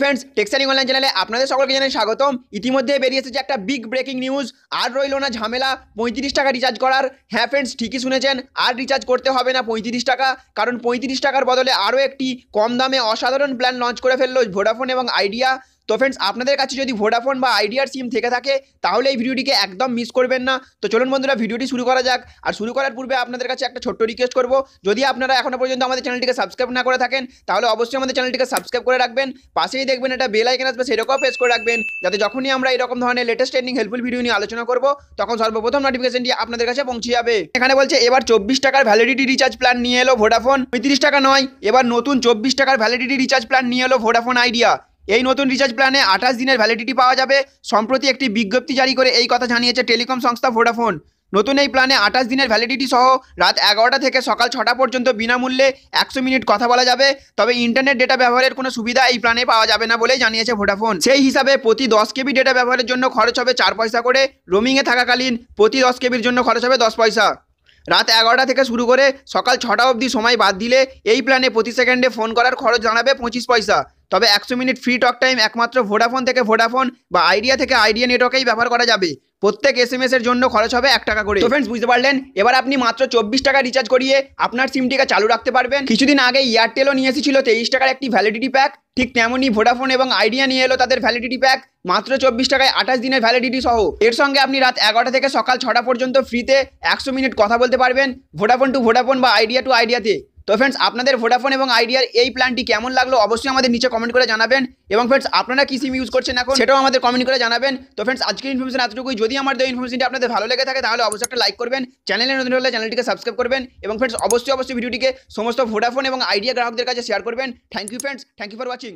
Friends টেক্সারিং online চ্যানেলে আপনাদের সকলকে জানাই স্বাগতম। ইতিমধ্যে বেরিয়ে এসেছে একটা বিগ ব্রেকিং নিউজ আর রইল না ঝামেলা, পঁয়ত্রিশ টাকা রিচার্জ করার। হ্যাঁ ফ্রেন্ডস ঠিকই শুনেছেন, আর রিচার্জ করতে হবে না পঁয়ত্রিশ টাকা, কারণ পঁয়ত্রিশ টাকার বদলে আরও একটি কম দামে অসাধারণ প্ল্যান লঞ্চ করে ফেলল ভোডাফোন এবং আইডিয়া তো ফ্রেন্ডস আপনাদের কাছে যদি ভোডাফোন বা আইডিয়ার সিম থেকে থাকে, তাহলে এই ভিডিওটিকে একদম মিস করবেন না। তো চলুন বন্ধুরা, ভিডিওটি শুরু করা যাক। আর শুরু করার পূর্বে আপনাদের কাছে একটা ছোট্ট রিকোয়েস্ট করব। যদি আপনারা এখনও পর্যন্ত আমাদের চ্যানেলটিকে সাবস্ক্রাইব না করে থাকেন, তাহলে অবশ্যই আমাদের চ্যানেলটিকে সাবস্ক্রাইব করে রাখবেন। পাশেই দেখবেন একটা বেল আইকন আসবে সেটাকেও প্রেস করে রাখবেন, যাতে যখনই আমরা এরকম ধরনের লেটেস্ট ট্রেন্ডিং হেল্পফুল ভিডিও নিয়ে আলোচনা করব, তখন সর্বপ্রথম নোটিফিকেশনটি আপনাদের কাছে পৌঁছে যাবে। এখানে বলছে, এবার চব্বিশ টাকার ভ্যালিডিটি রিচার্জ প্ল্যান নিয়ে এলো ভোডাফোন পঁয়ত্রিশ টাকা নয়, এবার নতুন চব্বিশ টাকার ভ্যালিডিটি রিচার্জ প্ল্যান নিয়ে এলো ভোডাফোন আইডিয়া এই নতুন রিচার্জ প্ল্যানে আঠাশ দিনের ভ্যালিডিটি পাওয়া যাবে। সম্প্রতি একটি বিজ্ঞপ্তি জারি করে এই কথা জানিয়েছে টেলিকম সংস্থা ভোডাফোন। নতুন এই প্ল্যানে আঠাশ দিনের ভ্যালিডিটি সহ রাত এগারোটা থেকে সকাল ছটা পর্যন্ত বিনামূল্যে একশো মিনিট কথা বলা যাবে। তবে ইন্টারনেট ডেটা ব্যবহারের কোনো সুবিধা এই প্ল্যানে পাওয়া যাবে না বলেই জানিয়েছে ভোডাফোন। সেই হিসাবে প্রতি দশ কেবি ডেটা ব্যবহারের জন্য খরচ হবে চার পয়সা করে। রোমিংয়ে থাকাকালীন প্রতি দশ কেবির জন্য খরচ হবে দশ পয়সা। রাত এগারোটা থেকে শুরু করে সকাল ছটা অবধি সময় বাদ দিলে এই প্ল্যানে প্রতি সেকেন্ডে ফোন করার খরচ দাঁড়াবে পঁচিশ পয়সা। তবে একশো মিনিট ফ্রি টক টাইম একমাত্র ভোডাফোন থেকে ভোডাফোন বা আইডিয়া থেকে আইডিয়া নেটওয়ার্কেই ব্যবহার করা যাবে। প্রত্যেক এস এম এর জন্য খরচ হবে এক টাকা করে। ফ্রেন্ডস বুঝতে পারলেন? এবার আপনি মাত্র চব্বিশ টাকা রিচার্জ করিয়ে আপনার সিমটিকে চালু রাখতে পারবেন। কিছুদিন আগে এয়ারটেলও নিয়ে এসেছিল তেইশ টাকার একটি ভ্যালিডিটি প্যাক ঠিক তেমনই ভোডাফোন এবং আইডিয়া নিয়ে এলো তাদের ভ্যালিডিটি প্যাক মাত্র চব্বিশ টাকায় আঠাশ দিনের ভ্যালিডিটি সহ। এর সঙ্গে আপনি রাত এগারোটা থেকে সকাল ছটা পর্যন্ত ফ্রিতে একশো মিনিট কথা বলতে পারবেন। ভোডাফোন টু ভোডাফোন বা আইডিয়া টু আইডিয়াতে তো ফ্রেন্ডস আপনাদের ভোডাফোন এবং আইডিয়ার এই প্ল্যানটি কেমন লাগল অবশ্যই আমাদের নিচে কমেন্ট করে জানাবেন। এবং ফ্রেন্ডস আপনারা কি সিম ইউজ করছেন এখন? সেটাও আমাদের কমেন্ট করে জানাবেন। তো ফ্রেন্ডস আজকের ইনফরমেশন এতটুকুই। যদি আমার এই ইনফরমেশনটি আপনাদের ভালো লেগে থাকে, তাহলে অবশ্যই একটা লাইক করবেন। চ্যানেলে নতুন হলে চ্যানেলটিকে সাবস্ক্রাইব করবেন। এবং ফ্রেন্ডস অবশ্যই অবশ্যই ভিডিওটিকে সমস্ত ভোডাফোন এবং আইডিয়া গ্রাহকদের কাছে শেয়ার করবেন। Thank you friends thank you for watching